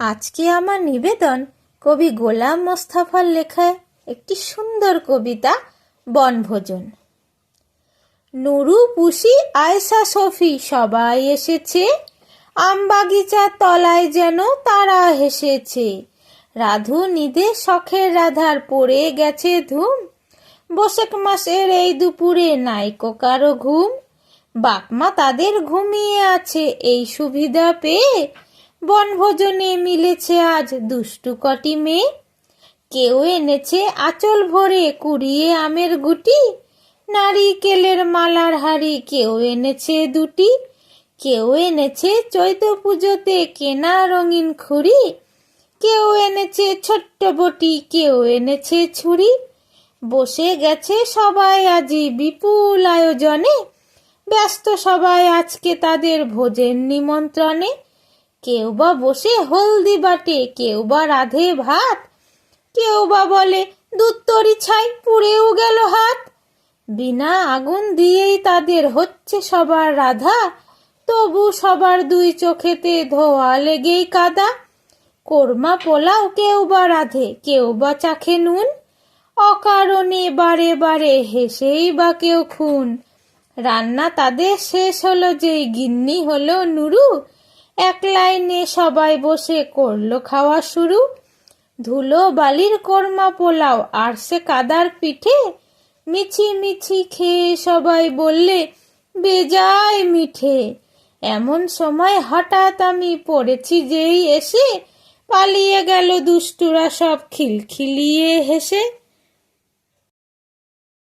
আজকে আমার নিবেদন কবি গোলাম মোস্তফার লেখা একটি সুন্দর কবিতা, বনভোজন। নুরু, পুষি আয়সা সফি সবাই এসেছে। আমবাগিচার তলায় যেন তারা হেসেছে। রাধু নিদে শখের রাধার পড়ে গেছে ধুম। বসেক মাসের এই দুপুরে নাইকো কারও ঘুম। বাপমা তাদের ঘুমিয়ে আছে, এই সুবিধা পেয়ে বনভোজনে মিলেছে আজ দুষ্টু কটি মেয়ে। কেউ এনেছে আঁচল ভরে কুড়িয়ে আমের গুটি। নারিকেলের মালার হাড়ি কেউ এনেছে দুটি। কেউ এনেছে চৈত পুজোতে কেনা রঙিন খুঁড়ি। কেউ এনেছে ছোট্ট বটি, কেউ এনেছে ছুরি। বসে গেছে সবাই আজি বিপুল আয়োজনে। ব্যস্ত সবাই আজকে তাদের ভোজের নিমন্ত্রণে। কেউ বা বসে হলদি বাটে কেউ বা রাধে ভাত। কেউ বা বলে, দুধ তরি ছাই, পুড়েও গেল হাত। বিনা আগুন দিয়েই তাদের হচ্ছে সবার রাধা। তবু সবার দুই চোখেতে ধোয়া লেগেই কাদা। কোরমা পোলাও কেউ বা রাধে কেউ বা চাখে নুন। অকারণে বারে বারে হেসেই বা কেউ খুন। রান্না তাদের শেষ হলো, যেই গিন্নি হলো নুরু। এক লাইনে সবাই বসে করল খাওয়া শুরু। ধুলো বালির কোরমা পোলাও, আর সে কাদার পিঠে মিছি মিছি খেয়ে সবাই বললে, বেজায় মিঠে। এমন সময় হঠাৎ আমি পড়েছি যেই এসে পালিয়ে গেল দুষ্টুরা সব খিলখিলিয়ে হেসে।